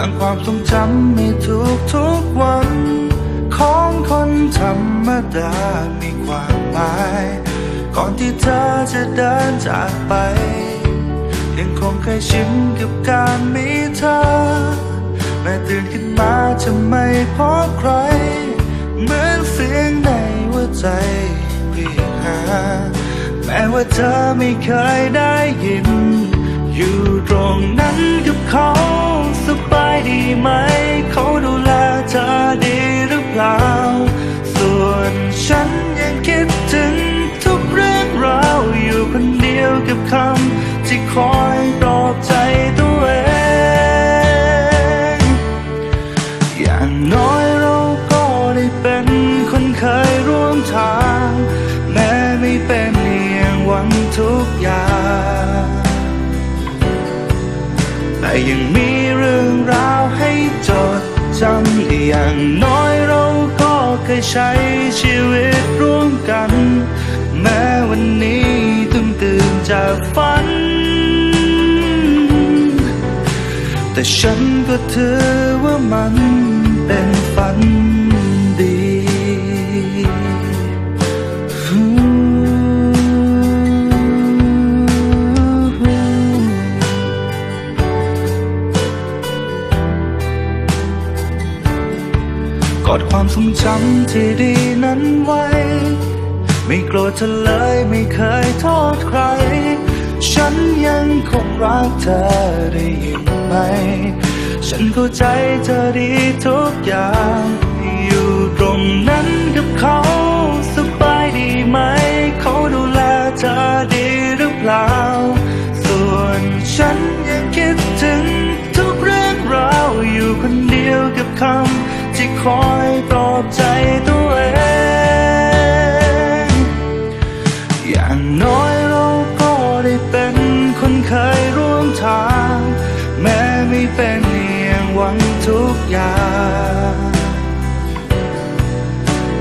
สร้างความทรงจำในทุกทุกวัน ของคนธรรมดา มีความหมาย ก่อนที่เธอจะเดินจากไป ยังคงเคยชินกับการมีเธอ แม้ตื่นขึ้นมาจะไม่พบใคร เหมือนเสียงในหัวใจเรียกหา แม้ว่าเธอไม่เคยได้ยิน อยู่ตรงนั้นกับเขา สบายดีไหม เขาดูแลเธอดีหรือเปล่า ส่วนฉันยังคิดถึงทุกเรื่องราวอยู่คนเดียวกับคำที่คอยปลอบใจตัวเอง อย่างน้อยเราก็ได้เป็นคนเคยร่วมทาง แม้ไม่เป็นอย่างหวังทุกอย่าง แต่ยังมีเรื่องราวให้จดจำอย่างน้อยเราก็เคยใช้ชีวิตร่วมกัน แม้วันนี้ตื่นตื่นจากฝัน แต่ฉันก็ถือว่ามันเป็นฝัน กอดความทรงจำที่ดีนั้นไว้ ไม่โกรธเธอเลยไม่เคยโทษใคร ฉันยังคงรักเธอได้ยินไหม ฉันเข้าใจเธอดีทุกอย่าง อยู่ตรงนั้นกับเขาสบายดีไหม เขาดูแลเธอดีหรือเปล่า ส่วนฉันยังคิดถึงทุกเรื่องราวอยู่คนเดียวกับคำที่คอ อบใจตัวเองอย่างน้อยเราก็ได้เป็นคนเคยร่วมทาง แม้ไม่เป็นอย่างหวังทุกอย่าง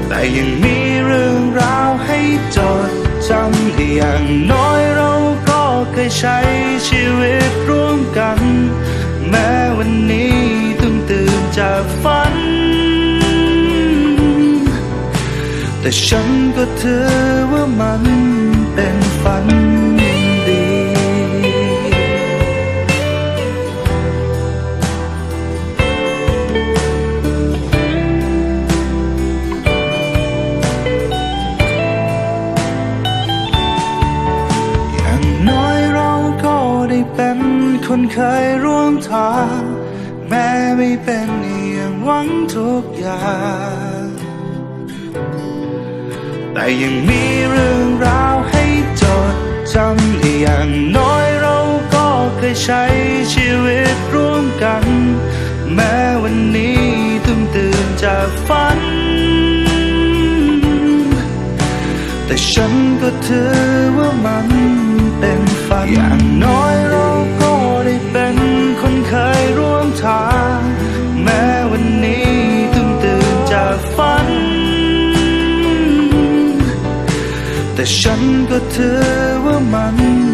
แต่ยังมีเรื่องราวให้จดจำอย่างน้อยเราก็เคยใช้ แต่ฉันก็ถือว่ามันเป็นฝันดี อย่างน้อยเราก็ได้เป็นคนเคยร่วมทาง แม้ไม่เป็นอย่างหวังทุกอย่าง แต่ยังมีเรื่องราวให้จดจำอย่างน้อยเราก็เคยใช้ชีวิตร่วมกัน แม้วันนี้ต้องตื่นจากฝัน แต่ฉันก็ถือว่ามันเป็นฝัน อย่างน้อยเราก็ได้เป็นคนเคยร่วมทาง ฉันก็ถือว่ามัน